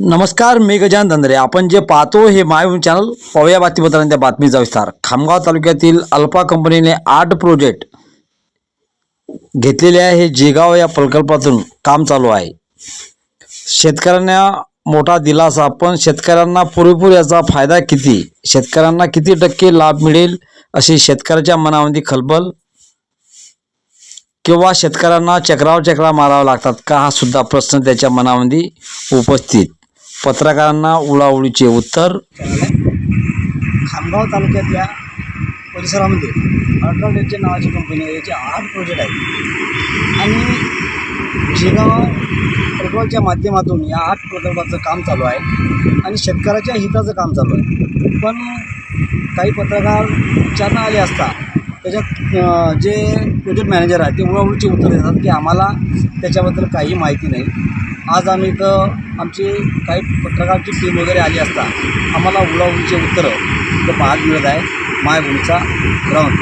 नमस्कार मी गजान धंद्रे. आपण जे पाहतो हे मायभूमी चॅनल पाहूया बातमीपत्रांच्या बातमीचा विस्तार. खामगाव तालुक्यातील अल्फा कंपनीने आठ प्रोजेक्ट घेतलेले आहे. हे जेगाव या प्रकल्पातून काम चालू आहे. शेतकऱ्यांना मोठा दिलासा पण शेतकऱ्यांना पुरेपूर याचा फायदा किती? शेतकऱ्यांना किती टक्के लाभ मिळेल अशी शेतकऱ्याच्या मनामध्ये खलबल? किंवा शेतकऱ्यांना चक्राव चक्रा मारावं लागतात का? हा सुद्धा प्रश्न त्याच्या मनामध्ये उपस्थित पत्रकारांना उडाउडीचे उत्तर. खामगाव तालुक्यातल्या परिसरामध्ये अल्ट्राटेकच्या नावाची कंपनी आहे. याचे आठ प्रोजेक्ट आहेत. आणि शेगाव प्रकल्पाच्या माध्यमातून या आठ प्रकल्पाचं काम चालू आहे. आणि शेतकऱ्याच्या हिताचं काम चालू आहे. पण काही पत्रकार विचारणा आले असता त्याच्यात जे प्रोजेक्ट मॅनेजर आहेत ते उडाउडीचे उत्तर देतात की आम्हाला त्याच्याबद्दल काही माहिती नाही. आज आम्ही इथं आमची काही पत्रकारांची टीम वगैरे आली असता आम्हाला उडाउडीचे उत्तरं इथं पाहत मिळत आहे. मायभूमीचा ग्राउंड.